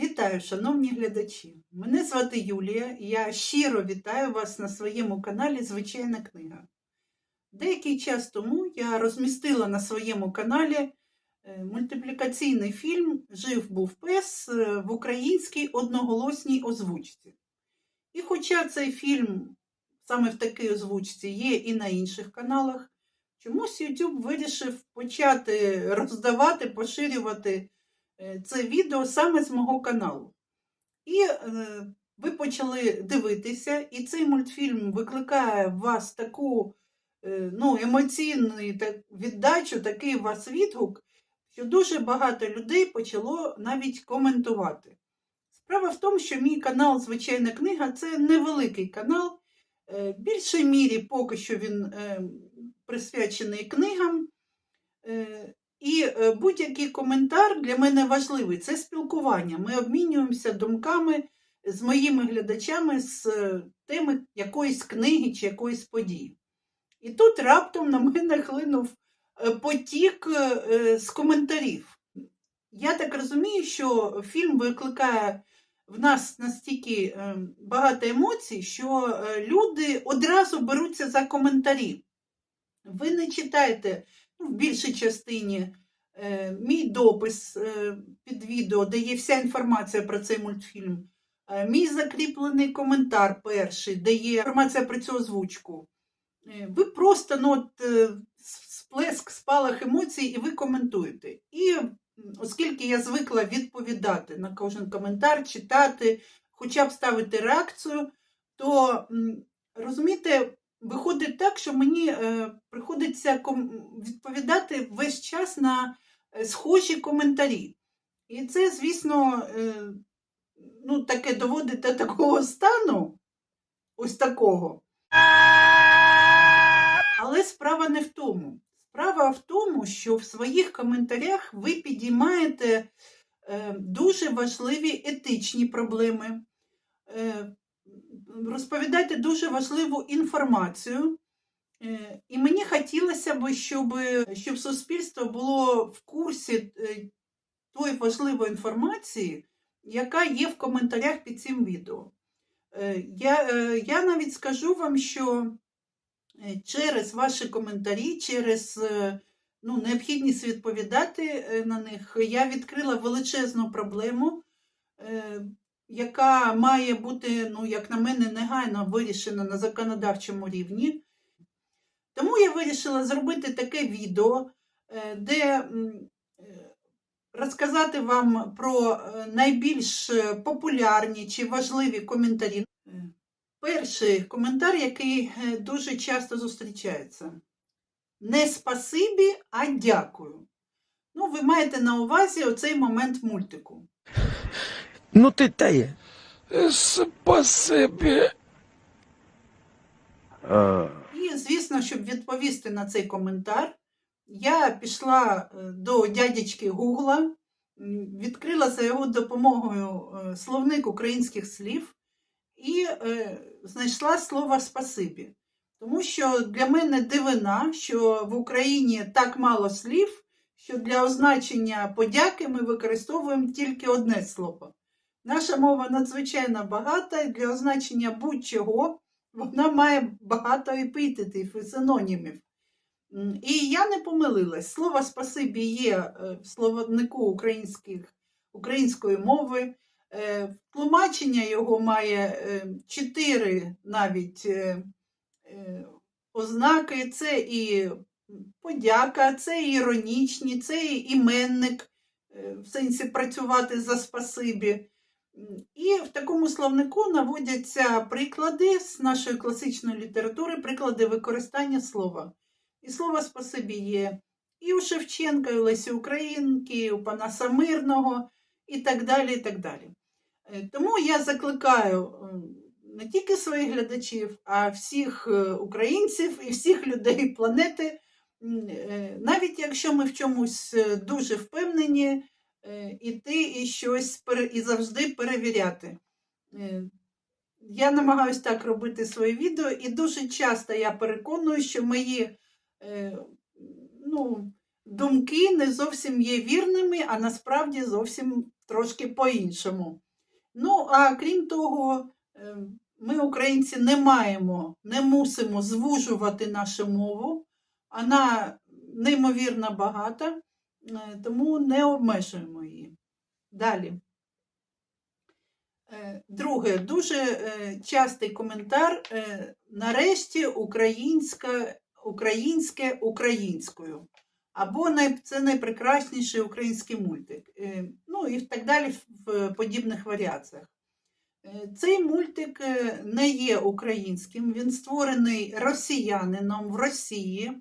Вітаю, шановні глядачі! Мене звати Юлія, і я щиро вітаю вас на своєму каналі Звичайна книга. Деякий час тому я розмістила на своєму каналі е, мультиплікаційний фільм Жив був пес е, в українській одноголосній озвучці. І хоча цей фільм саме в такій озвучці є і на інших каналах, чомусь YouTube вирішив почати роздавати, поширювати це відео саме з мого каналу. І е, ви почали дивитися, і цей мультфільм викликає в вас таку е, ну, емоційну віддачу, такий у вас відгук, що дуже багато людей почало навіть коментувати. Справа в тому, що мій канал Звичайна книга це невеликий канал. Е, В більшій мірі поки що він е, присвячений книгам. І е, будь-який коментар для мене важливий. Це спілкування. Ми обмінюємося думками з моїми глядачами з е, теми якоїсь книги чи якоїсь події. І тут раптом на мене хлинув е, потік з коментарів. Я так розумію, що фільм викликає в нас настільки багато емоцій, що люди одразу беруться за коментарі. Ви не читаєте в більшій частині е, мій допис е, під відео, де є вся інформація про цей мультфільм. Е, мій закріплений коментар перший, де є інформація про цю озвучку. Ви просто ну, от, сплеск, спалах емоцій, і ви коментуєте. І оскільки я звикла відповідати на кожен коментар, читати, хоча б ставити реакцію, то розумієте, виходить так, що мені е, приходиться відповідати весь час на е, схожі коментарі. І це, звісно, е, ну, таке доводить до такого стану, ось такого. Але справа не в тому. Справа в тому, що в своїх коментарях ви підіймаєте е, дуже важливі етичні проблеми, е, розповідаєте дуже важливу інформацію. Е, І мені хотілося б, щоб, щоб суспільство було в курсі е, тої важливої інформації, яка є в коментарях під цим відео. Е, Я, я навіть скажу вам, що через ваші коментарі, через ну, необхідність відповідати на них, я відкрила величезну проблему, яка має бути, ну, як на мене, негайно вирішена на законодавчому рівні. Тому я вирішила зробити таке відео, е, де е, розказати вам про е, найбільш популярні чи важливі коментарі. Перший коментар, який дуже часто зустрічається. Не спасибі, а дякую. Ну, ви маєте на увазі оцей момент мультику. Ну ти теє. Спасибі. І, звісно, щоб відповісти на цей коментар, я пішла е, до дядечки Гугла, відкрила за його допомогою е, словник українських слів і е, знайшла слово спасибі. Тому що для мене дивина, що в Україні так мало слів, що для означення подяки ми використовуємо тільки одне слово. Наша мова надзвичайно багата, для означення будь-чого вона має багато епітетів і синонімів. І я не помилилась. Слово спасибі є е, в словнику українських, української мови. Е, Тлумачення його має е, чотири навіть ознаки. Це і подяка, це і іронічні, це і іменник, в сенсі працювати за спасибі. І в такому словнику наводяться приклади з нашої класичної літератури, приклади використання слова. І слово спасибі є і у Шевченка, і у Лесі Українки, і у Панаса Мирного, і так далі. і так далі. Е, Тому я закликаю не тільки своїх глядачів, а всіх е, українців і всіх людей планети, е, навіть якщо ми в чомусь е, дуже впевнені, е, іти і щось і завжди перевіряти. Е, Я намагаюся так робити свої відео, і дуже часто я переконую, що мої е, ну, думки не зовсім є вірними, а насправді зовсім трошки по-іншому. Ну, а крім того, е, ми, українці, не маємо, не мусимо звужувати нашу мову. Вона неймовірно багата, е, тому не обмежуємо її. Далі. Е, Друге, дуже е, частий коментар. е, Нарешті українська, українське українською. Або це найпрекрасніший український мультик. Е, Ну і так далі в подібних варіаціях. Е, Цей мультик е, не є українським, він створений росіянином в Росії е,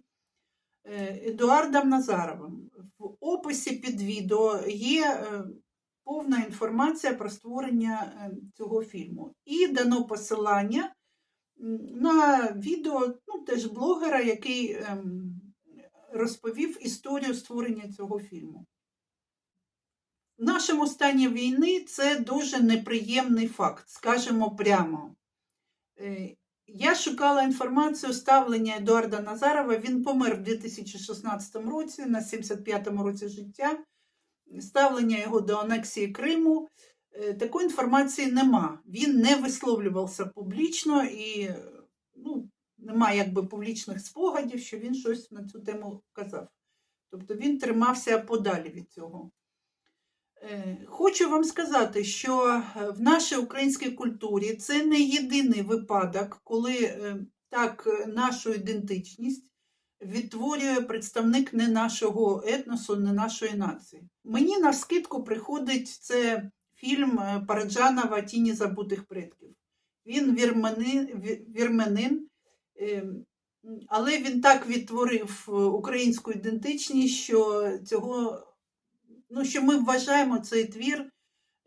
Едуардом Назаровим. В описі під відео є е, повна інформація про створення е, цього фільму. І дано посилання на відео ну, теж блогера, який ем, розповів історію створення цього фільму. В нашому стані війни це дуже неприємний факт, скажемо прямо. Я шукала інформацію ставлення Едуарда Назарова. Він помер в 2016 році, на 75-му році життя. Ставлення його до анексії Криму. Е, Такої інформації нема. Він не висловлювався публічно і ну, немає якби публічних спогадів, що він щось на цю тему казав. Тобто він тримався подалі від цього. Е, Хочу вам сказати, що е, в нашій українській культурі це не єдиний випадок, коли е, так нашу ідентичність відтворює представник не нашого етносу, не нашої нації. Мені на скидку приходить це фільм Параджанова Тіні забутих предків. Він вірменин, вірменин, але він так відтворив українську ідентичність, що цього ну, що ми вважаємо цей твір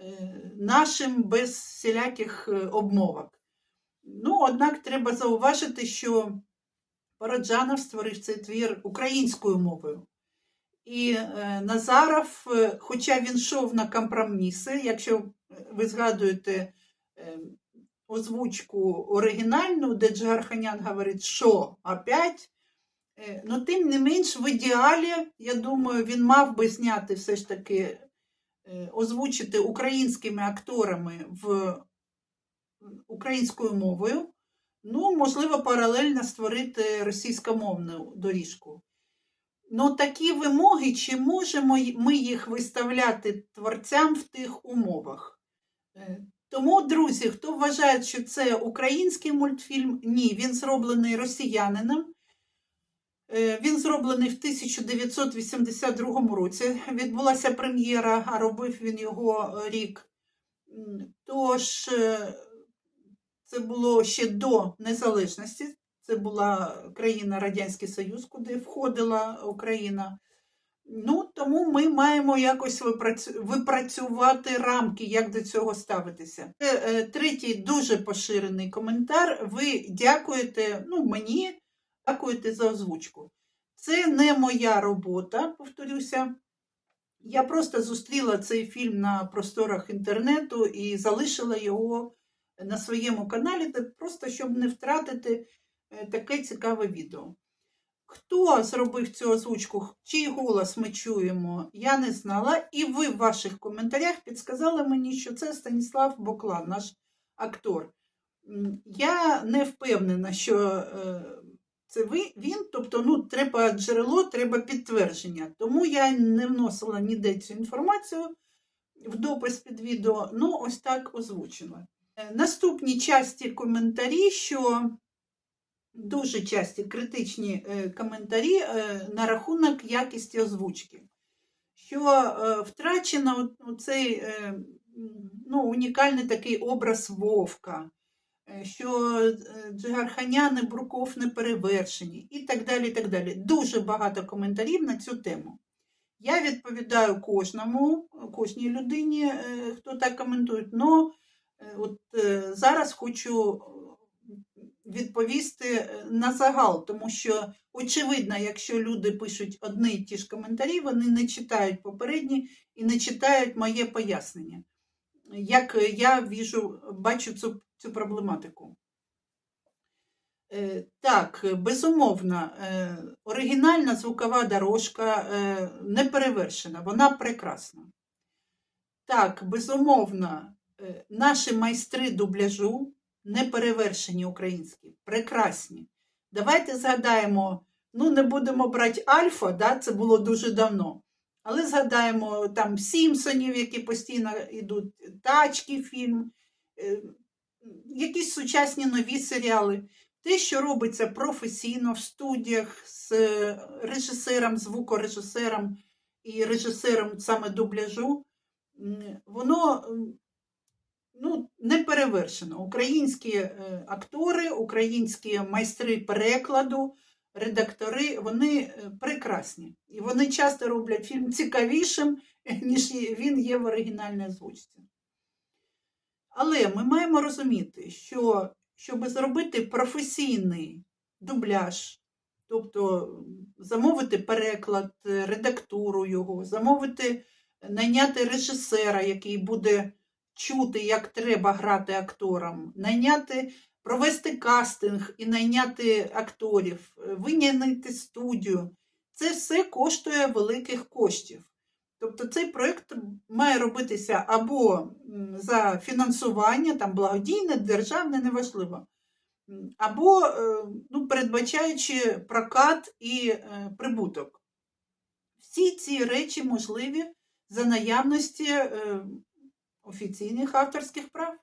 е, нашим без всіляких е, обмовок. Ну, однак треба зауважити, що Параджанов створив цей твір українською мовою. І е, Назаров, хоча він йшов на компроміси, якщо ви згадуєте озвучку оригінальну, де Джигарханян говорить, що опять, Ну, тим не менш, в ідеалі, я думаю, він мав би зняти все ж таки, е, озвучити українськими акторами в українською мовою. Ну, можливо, паралельно створити російськомовну доріжку. Ну, такі вимоги, чи можемо ми їх виставляти творцям в тих умовах? Е, Тому, друзі, хто вважає, що це український мультфільм, ні, він зроблений росіянином. Е, Він зроблений в 1982 році. Відбулася прем'єра, а робив він його е, рік. Тож е, це було ще до незалежності. Це була країна Радянський Союз, куди входила Україна. Ну, тому ми маємо якось випрацю- випрацювати рамки, як до цього ставитися. Третій дуже поширений коментар. Ви дякуєте ну, мені, дякуєте за озвучку. Це не моя робота, повторюся. Я просто зустріла цей фільм на просторах інтернету і залишила його на своєму каналі, просто щоб не втратити е, таке цікаве відео. Хто зробив цю озвучку, чий голос ми чуємо, я не знала. І ви в ваших коментарях підсказали мені, що це Станіслав Боклан, наш актор. Я не впевнена, що е, це ви, він, тобто ну, треба джерело, треба підтвердження. Тому я не вносила ніде цю інформацію в допис під відео, ну ось так озвучила. Е, Наступні часті коментарі, що дуже часті критичні е, коментарі е, на рахунок якості озвучки. Що втрачено цей е, ну, унікальний такий образ Вовка, що е, Джигарханян і не перевершені, і так далі. і так далі. Дуже багато коментарів на цю тему. Я відповідаю кожному, кожній людині, е, хто так коментує. Но е, от е, зараз хочу е, відповісти е, на загал, тому що очевидно, якщо люди пишуть одні й ті ж коментарі, вони не читають попередні і не читають моє пояснення, як е, я віжу, бачу цю, цю проблематику. Е, Так, безумовно, е, оригінальна звукова дорожка не перевершена, вона прекрасна. Так, безумовно, наші майстри дубляжу неперевершені українські, прекрасні. Давайте згадаємо, ну не будемо брати Альфа, да, це було дуже давно. Але згадаємо там Сімпсонів, які постійно йдуть, тачки фільм, е, якісь сучасні нові серіали. Те, що робиться професійно в студіях з режисером, звукорежисером і режисером саме дубляжу, воно ну, не перевершено. Українські е, актори, українські майстри перекладу, редактори, вони е, прекрасні. І вони часто роблять фільм цікавішим, ніж він є в оригінальній озвучці. Але ми маємо розуміти, що щоб зробити професійний дубляж, тобто замовити переклад, е, редактуру його, замовити, найняти режисера, який буде чути, як треба грати акторам, найняти, провести кастинг і найняти акторів, е, винайняти студію. Це все коштує великих коштів. Тобто цей проєкт має робитися або за фінансування, там благодійне, державне, неважливо, або е, ну, передбачаючи прокат і е, прибуток. Всі ці речі можливі за наявності офіційних авторських прав.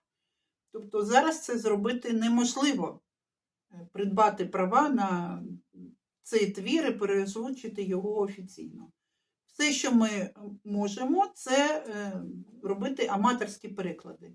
Тобто зараз це зробити неможливо е, придбати права на цей твір і переозвучити його офіційно. Все, що ми можемо, це е, робити аматорські переклади.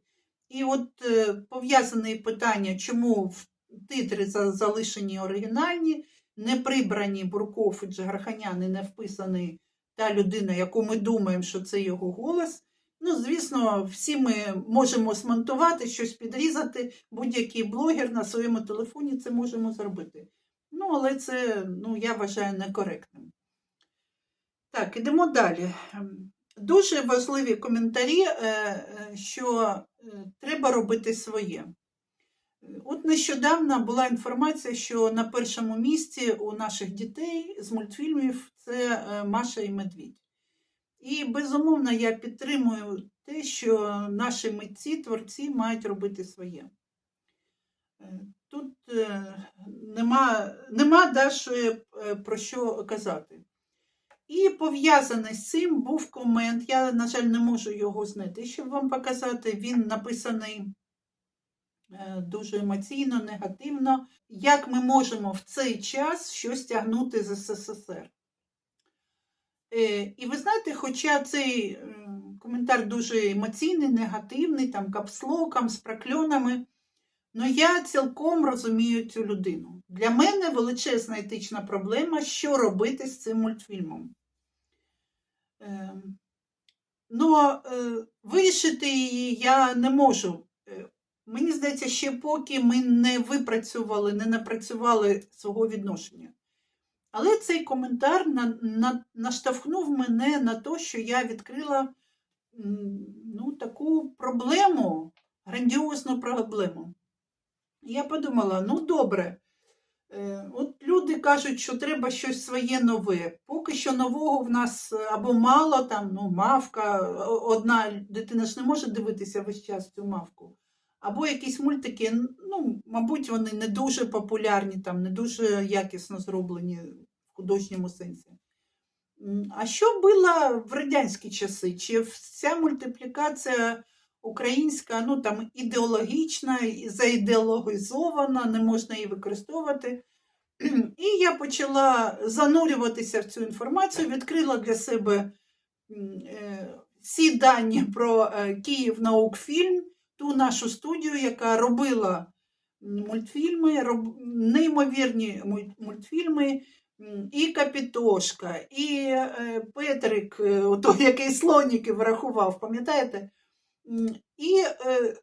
І от е, пов'язане питання, чому в титри залишені оригінальні, не прибрані Бурков і Джигарханян і не вписаний та людина, яку ми думаємо, що це його голос. Ну, звісно, всі ми можемо смонтувати, щось підрізати. Будь-який блогер на своєму телефоні це можемо зробити. Ну, але це, ну, я вважаю, некоректним. Так, ідемо далі. Дуже важливі коментарі, е, е, що е, треба робити своє. От нещодавно була інформація, що на першому місці у наших дітей з мультфільмів це Маша і Медвідь. І безумовно я підтримую те, що наші митці, творці мають робити своє. Е, Тут е, нема, нема Дашою е, про що казати. І пов'язаний з цим був комент. Я, на жаль, не можу його знайти, щоб вам показати. Він написаний е, дуже емоційно, негативно. Як ми можемо в цей час щось тягнути з СССР? Е, І ви знаєте, хоча цей коментар дуже емоційний, негативний, там капслоком, з прокльонами, Ну, я цілком розумію цю людину. Для мене величезна етична проблема, що робити з цим мультфільмом. Е, ну, е, вирішити її я не можу. Е, мені здається, ще поки ми не випрацювали, не напрацювали свого відношення. Але цей коментар на, на, наштовхнув мене на те, що я відкрила ну, таку проблему, грандіозну проблему. Я подумала, ну добре, е, от люди кажуть, що треба щось своє нове. Поки що нового в нас е, або мало, там, ну, мавка, одна дитина ж не може дивитися весь час цю мавку. Або якісь мультики, ну, мабуть, вони не дуже популярні, там, не дуже якісно зроблені в художньому сенсі. А що було в радянські часи? Чи вся мультиплікація українська, ну там ідеологічна, заідеологізована, не можна її використовувати. І я почала занурюватися в цю інформацію, відкрила для себе е, всі дані про е, Київ наукфільм, ту нашу студію, яка робила мультфільми, роб... неймовірні мультфільми. І Капітошка, і е, Петрик, е, ото, який слоніки врахував, пам'ятаєте? І е,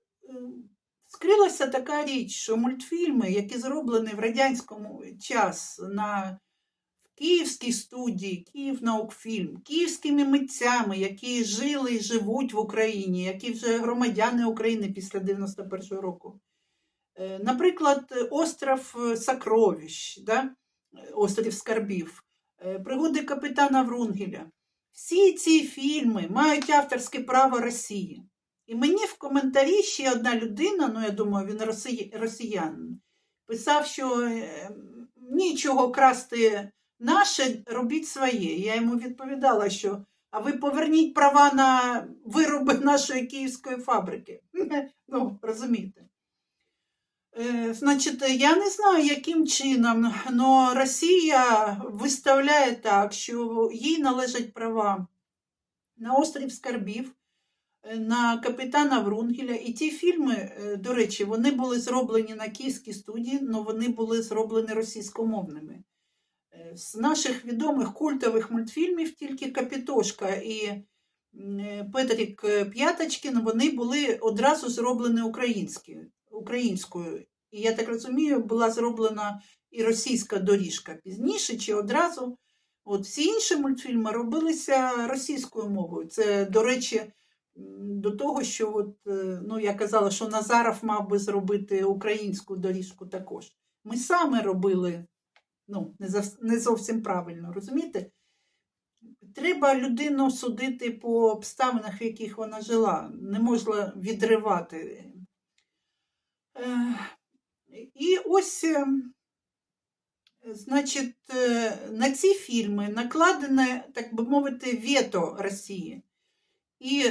скрилася така річ, що мультфільми, які зроблені в радянському час на Київській студії, Київ наукфільм, київськими митцями, які жили і живуть в Україні, які вже громадяни України після 91-го року. Е, Наприклад, остров Сокровищ, да? острів Скарбів, е, пригоди капітана Врунгеля. всі ці фільми мають авторське право Росії. І мені в коментарі ще одна людина, ну я думаю, він росіянин, писав, що е, нічого красти наше, робіть своє. Я йому відповідала, що а ви поверніть права на вироби нашої київської фабрики. Ну, розумієте. Е, Значить, я не знаю, яким чином, але Росія виставляє так, що їй належать права на острів Скарбів, е, на капітана Врунгеля. І ті фільми, е, до речі, вони були зроблені на київській студії, але вони були зроблені російськомовними. Е, З наших відомих культових мультфільмів тільки Капітошка і е, Петрик е, П'яточкін, вони були одразу зроблені українською. І я так розумію, була зроблена і російська доріжка пізніше чи одразу. От всі інші мультфільми робилися російською мовою. Це, до речі, до того, що от, е, ну, я казала, що Назаров мав би зробити українську доріжку також. Ми саме робили ну, не, зовс- не зовсім правильно, розумієте? Треба людину судити по обставинах, в яких вона жила. Не можна відривати. Е, І ось, е, значить, е, на ці фільми накладене, так би мовити, вето Росії. І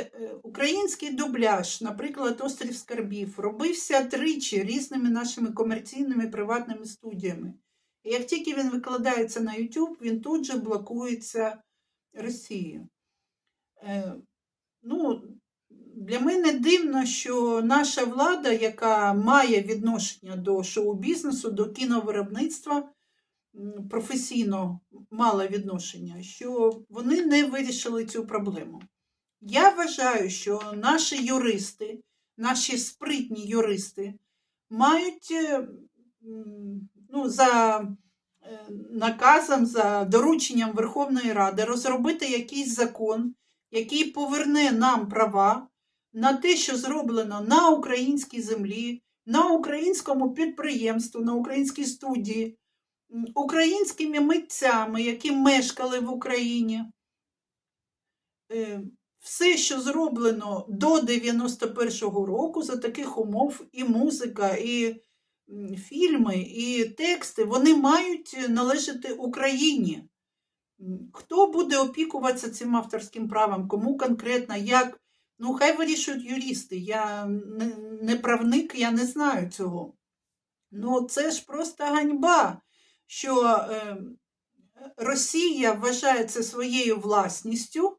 український дубляж, наприклад, Острів Скарбів, робився тричі різними нашими комерційними приватними студіями. Як тільки він викладається на YouTube, він тут же блокується Росією. Е, ну, для мене дивно, що наша влада, яка має відношення до шоу-бізнесу, до кіновиробництва, професійно мала відношення, що вони не вирішили цю проблему. Я вважаю, що наші юристи, наші спритні юристи мають е, ну, за е, наказом, за дорученням Верховної Ради розробити якийсь закон, який поверне нам права на те, що зроблено на українській землі, на українському підприємстві, на українській студії, українськими митцями, які мешкали в Україні. Е, Все, що зроблено до 91-го року за таких умов, і музика, і фільми, і тексти, вони мають належати Україні. Хто буде опікуватися цим авторським правом, кому конкретно, як? Ну, хай вирішують юристи. Я не, правник, я не знаю цього. Ну, це ж просто ганьба, що е, Росія вважає це своєю власністю.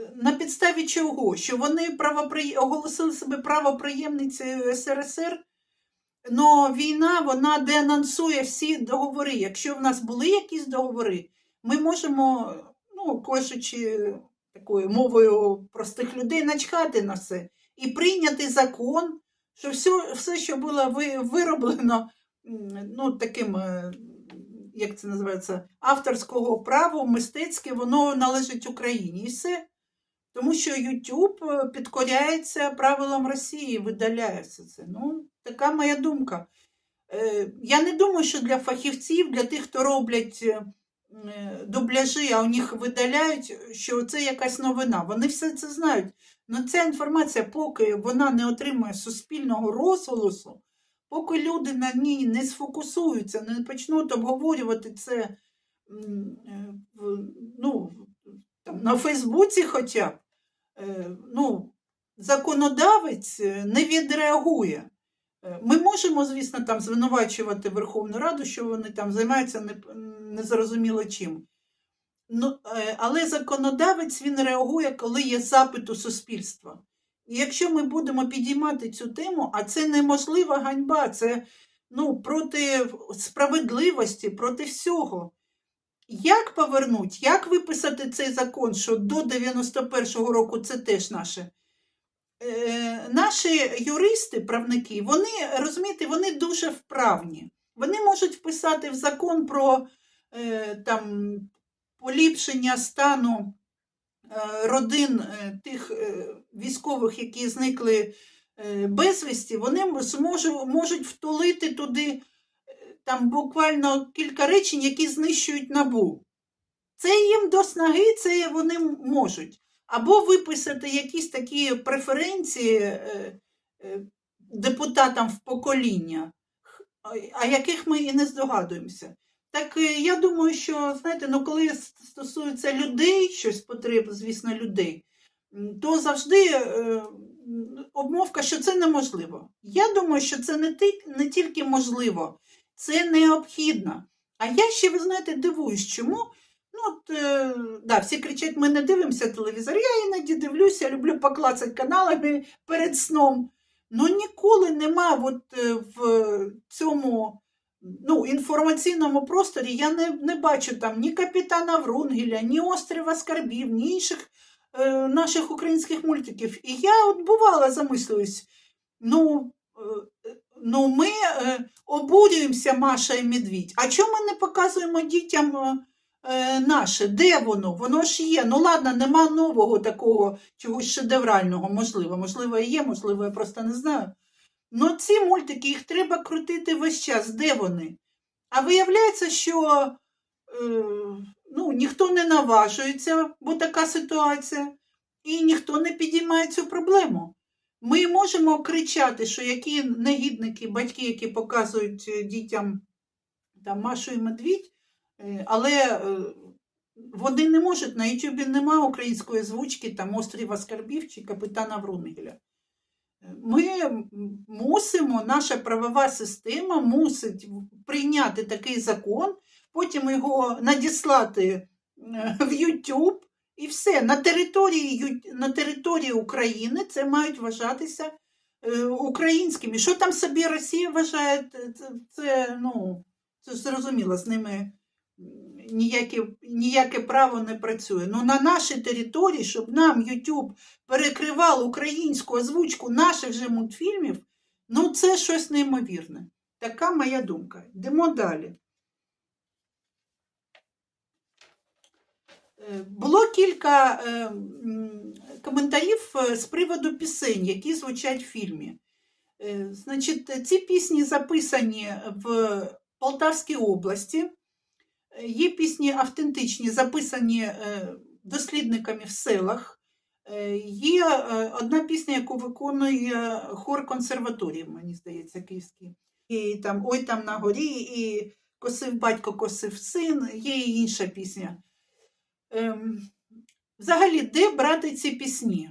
Е, На підставі чого? Що вони правопри... оголосили себе правоприємницею СРСР, але війна вона денонсує всі договори. Якщо в нас були якісь договори, ми можемо, ну, кажучи такою мовою простих людей, начхати на все і прийняти закон, що все, все що було вироблено ну, таким, е, як це називається, авторського права, мистецьке, воно належить Україні. І все. Тому що YouTube е, підкоряється правилам Росії, видаляє все це. Ну, така моя думка. Е, Я не думаю, що для фахівців, для тих, хто роблять е, е, дубляжі, а у них видаляють, що це якась новина. Вони все це знають. Але ця інформація, поки вона не отримує суспільного розголосу, поки люди на ній не сфокусуються, не почнуть обговорювати це ну, там, на Фейсбуці хоча б, ну, законодавець не відреагує. Е, Ми можемо, звісно, там звинувачувати Верховну Раду, що вони там займаються незрозуміло чим. Ну, е, але законодавець він реагує, коли є запит у суспільства. І якщо ми будемо підіймати цю тему, а це неможлива ганьба, це ну, проти справедливості, проти всього. Як повернуть, як виписати цей закон, що до 91-го року це теж наше? Е, наші юристи, правники, вони, розумієте, вони дуже вправні. Вони можуть вписати в закон про е, там, поліпшення стану е, родин тих військових, які зникли безвісті, вони можуть втулити туди там буквально кілька речень, які знищують набу. Це їм до снаги, це вони можуть. Або виписати якісь такі преференції е, е, депутатам в покоління, а яких ми і не здогадуємося. Так е, я думаю, що знаєте, ну коли стосується людей, щось потреб, звісно, людей, то завжди обмовка, що це неможливо. Я думаю, що це не, ти, не тільки можливо, це необхідно. А я ще, ви знаєте, дивуюсь, чому. От, е, да, всі кричать, ми не дивимося телевізор. Я іноді дивлюся, люблю поклацати каналами перед сном. Ну ніколи нема от, е, в цьому ну, інформаційному просторі я не, не бачу там ні капітана Врунгеля, ні острова Скарбів, ні інших е, наших українських мультиків. І я от бувала замислююсь, ну, е, е, ну ми е, обурюємося Маша і Медвідь. А чому ми не показуємо дітям е, наше? Де воно? Воно ж є. Ну ладно, нема нового такого чогось шедеврального, можливо. Можливо, є, можливо, я просто не знаю. Ну, ці мультики їх треба крутити весь час. Де вони? А виявляється, що е, ну, ніхто не наважується, бо така ситуація, і ніхто не підіймає цю проблему. Ми можемо кричати, що які негідники, батьки, які показують е, дітям там, Машу і Медвідь, але е, вони не можуть, на Ютубі немає української звучки, там Остріва Скарбів чи Капітана Врунгеля. Ми мусимо, наша правова система мусить прийняти такий закон, потім його надіслати е, в YouTube, і все. На території, на території України це мають вважатися е, українськими. Що там собі Росія вважає, це, це, ну, це зрозуміло, з ними ніяке, ніяке право не працює. Ну на нашій території, щоб нам YouTube перекривав українську озвучку наших же мультфільмів, ну це щось неймовірне. Така моя думка. Йдемо далі. Е, Було кілька е, коментарів е, з приводу пісень, які звучать в фільмі. Значить, ці пісні записані в Полтавській області. Є пісні автентичні, записані е, дослідниками в селах. Е, Є е, одна пісня, яку виконує хор консерваторії, мені здається, київський. І там Ой там на горі, і косив батько, косив син, є і інша пісня. Ем, Взагалі, де брати ці пісні?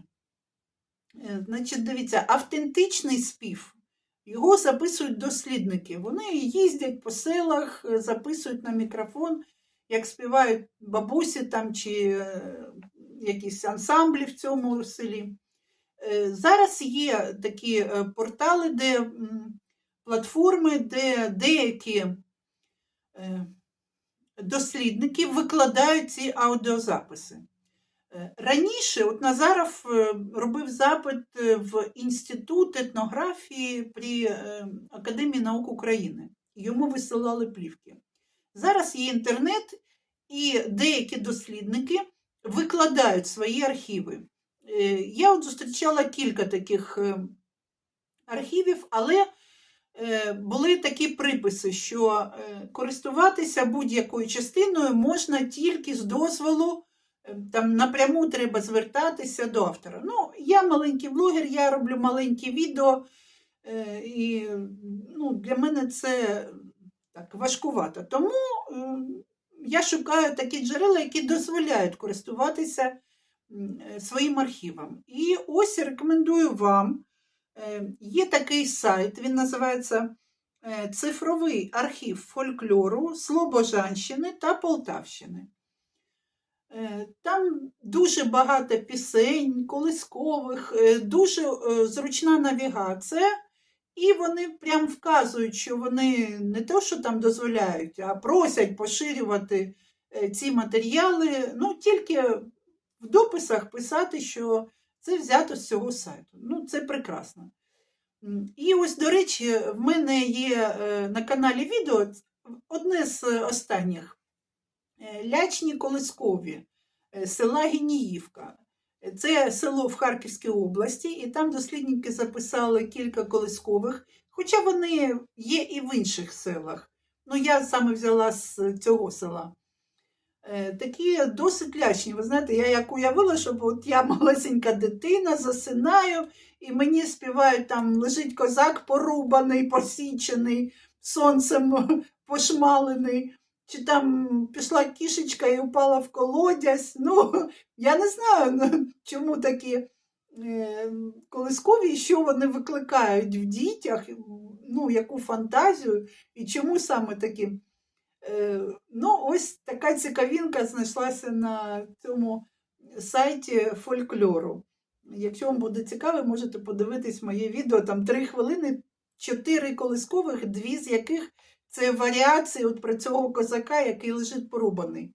Значить, дивіться, автентичний спів. Його записують дослідники. Вони їздять по селах, е, записують на мікрофон, як співають бабусі там чи е, якісь ансамблі в цьому селі. Е, Зараз є такі портали, де платформи, де деякі дослідники викладають ці аудіозаписи. Е, Раніше от Назаров е, робив запит е, в Інститут етнографії при Академії наук України. Йому висилали плівки. Зараз є інтернет, і деякі дослідники викладають свої архіви. Я от зустрічала кілька таких архівів, але були такі приписи, що користуватися будь-якою частиною можна тільки з дозволу там напряму треба звертатися до автора. Ну, я маленький блогер, я роблю маленькі відео, е, і ну, для мене це так важкувато. Тому е, я шукаю такі джерела, які дозволяють користуватися е, своїм архівом. І ось рекомендую вам. Є такий сайт, він називається Цифровий архів фольклору Слобожанщини та Полтавщини. Е, Там дуже багато пісень, колискових, е, дуже е, зручна навігація, і вони прям вказують, що вони не то, що там дозволяють, а просять поширювати ці матеріали, ну тільки в дописах писати, що це взято з цього сайту. Ну, це прекрасно. І ось, до речі, в мене є на каналі відео одне з останніх лячні колискові е, села Геніївка. Е, Це село в Харківській області, і там дослідники записали кілька колискових, хоча вони є і в інших селах. Ну, я саме взяла з цього села. е, такі досить лячні. Ви знаєте, я як уявила, що от я малесенька дитина, засинаю, і мені співають там лежить козак порубаний, посічений, сонцем пошмалений. Чи там пішла кішечка і упала в колодязь. Ну, я не знаю, ну, чому такі е, колискові, що вони викликають в дітях, ну, яку фантазію, і чому саме такі. Е, ну, ось така цікавінка знайшлася на цьому сайті фольклору. Якщо вам буде цікаво, можете подивитись моє відео, там три хвилини, чотири колискових, дві з яких це варіації от про цього козака, який лежить порубаний.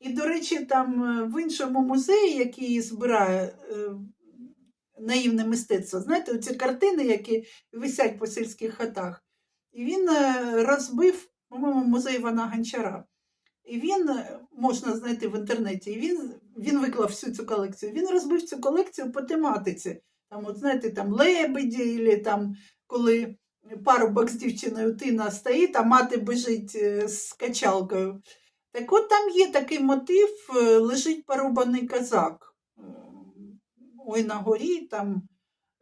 І, до речі, там е, в іншому музеї, який збирає е, наївне мистецтво, знаєте, оці картини, які висять по сільських хатах, і він е, розбив, по-моєму, музей Івана Гончара. І він можна знайти в інтернеті, і він, він виклав всю цю колекцію. Він розбив цю колекцію по тематиці. Там, от знаєте, там лебеді, там, коли парубок з дівчиною тина стоїть, а мати біжить е, з качалкою. Так от там є такий мотив, е, лежить порубаний казак. Е, Ой на горі, там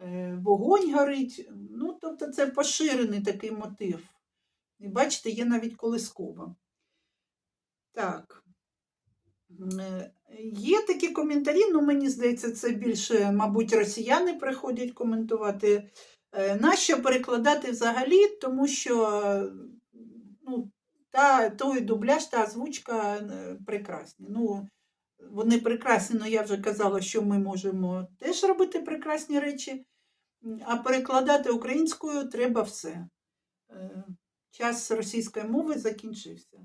е, вогонь горить. Ну, тобто це поширений такий мотив. І бачите, є навіть колискова. Так. Є такі коментарі, ну мені здається, це більше, мабуть, росіяни приходять коментувати. Е, Нащо перекладати взагалі, тому що ну, та, той дубляж, та озвучка е, прекрасні. Ну, вони прекрасні, але я вже казала, що ми можемо теж робити прекрасні речі, а перекладати українською треба все. Е, Час російської мови закінчився.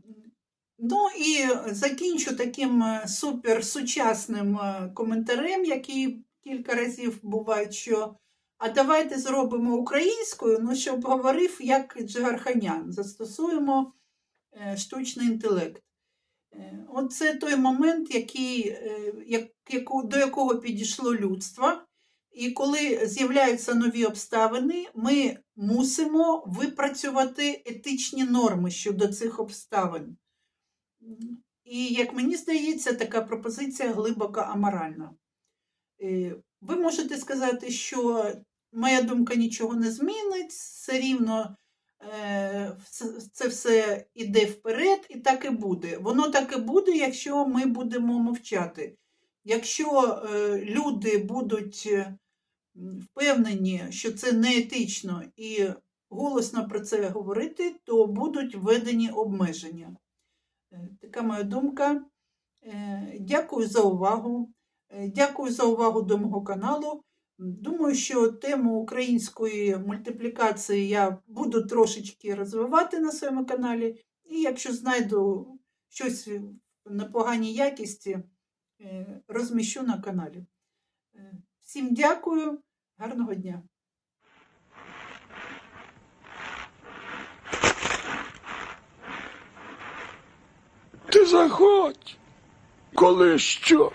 Ну і закінчу таким суперсучасним коментарем, який кілька разів буває, що а давайте зробимо українською, ну щоб говорив як Джигарханян, застосуємо е, штучний інтелект. Е, Оце той момент, який, е, до якого підійшло людство. І коли з'являються нові обставини, ми мусимо випрацювати етичні норми щодо цих обставин. І, як мені здається, така пропозиція глибоко аморальна. Ви можете сказати, що моя думка нічого не змінить, все рівно е, це- все іде вперед, і так і буде. Воно так і буде, якщо ми будемо мовчати. Якщо е, люди будуть е, впевнені, що це неетично і голосно про це говорити, то будуть введені обмеження. Така моя думка. Дякую за увагу. Дякую за увагу до мого каналу. Думаю, що тему української мультиплікації я буду трошечки розвивати на своєму каналі. І якщо знайду щось в непоганій якісті, е, розміщу на каналі. Е, Всім дякую, гарного дня! Ти заходь, коли що.